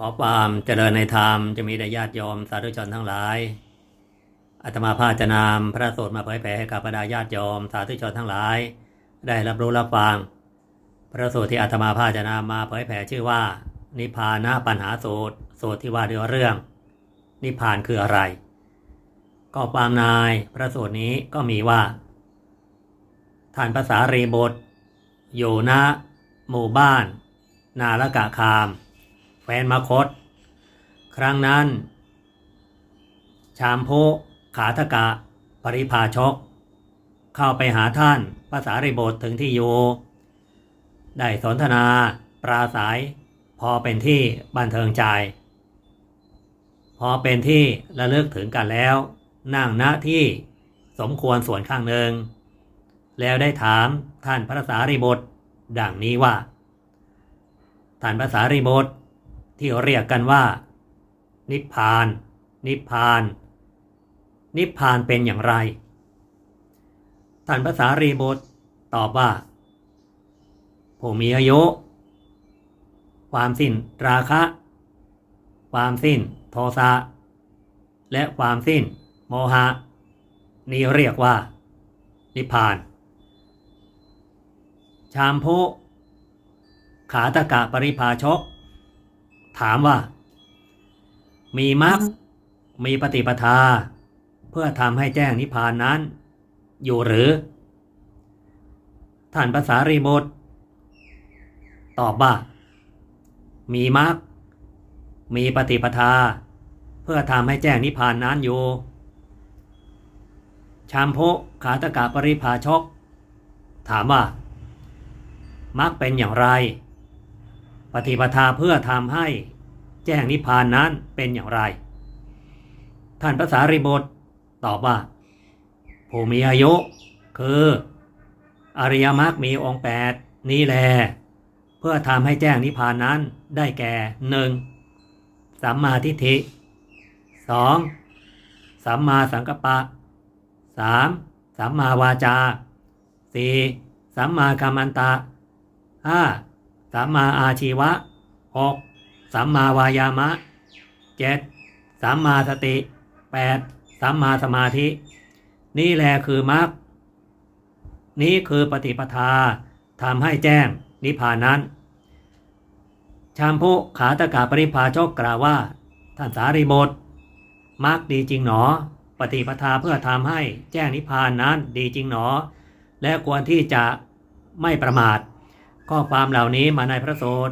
ขอความเจริญในธรรมจะมีแด่ญาติโยมสาธุชนทั้งหลายอาตมาภาจะนำพระสูตรมาเผยแผ่ให้กับบรรดาญาติโยมสาธุชนทั้งหลาย ได้รับรู้รับฟัง พระสูตรที่อาตมาภาจะนำมาเผยแผ่ชื่อว่า นิพพานะปัญหาสูตรสูตรที่ว่าด้วยเรื่อง นิพพานคืออะไร ก็ความนายพระสูตรนี้ก็มีว่าท่านภาษารีบทอยู่ณหมู่บ้าน นาละกะคาม แฟนมคต ครั้งนั้น ชามโพขาทกะ ปริภาชก เข้าไปหาท่านภาษาริบทถึงที่อยู่ ได้สนทนาปราศัย พอเป็นที่บันเทิงใจ พอเป็นที่ระลึกถึงกันแล้ว นั่งณที่สมควรส่วนข้างหนึ่ง แล้วได้ถามท่านพระสารีบทดังนี้ว่า ท่านพระสารีบท ที่เรียกกันว่า นิพพาน นิพพาน นิพพานเป็นอย่างไร ท่านพระสารีบทตอบว่า ผู้มีอายุ ความสิ้นราคะ ความสิ้นโทสะ และความสิ้นโมหะ นี่เรียกว่า นิพพาน ชามโพขาตกะปริภาชก ถามว่า มีมรรคมีปฏิปทา เพื่อทำให้แจ้งนิพพานนั้น อยู่หรือ ท่านภาษารีบทตอบว่า มีมรรคมีปฏิปทา เพื่อทำให้แจ้งนิพพานนั้นอยู่ชามโพขาตกะปริภาชก ถามว่ามรรคเป็นอย่างไร ปฏิปทาเพื่อทำให้แจ้งนิพพานนั้นเป็นอย่างไร ท่านภาษาริบทตอบว่า ผู้มีอายุคืออริยมรรคมีองค์แปดนี้แล เพื่อทำให้แจ้งนิพพานนั้นได้แก่หนึ่งสัมมาทิฏฐิสองสัมมาสังกัปปะสามสัมมาวาจาสี่สัมมากัมมันตะห้า สัมมาอาชีวะหกสัมมาวายามะเจ็ดสัมมาสติแปดสัมมาสมาธิ นี่แหละคือมรรคนี้คือปฏิปทาทำให้แจ้งนิพพานนั้นชามพุขาตกาปริภาชกกล่าวว่า ท่านสารีบทมรรคดีจริงหนอ ปฏิปทาเพื่อทำให้แจ้งนิพพานนั้นดีจริงหนอ และควรที่จะไม่ประมาท ข้อความเหล่านี้มาในพระโสด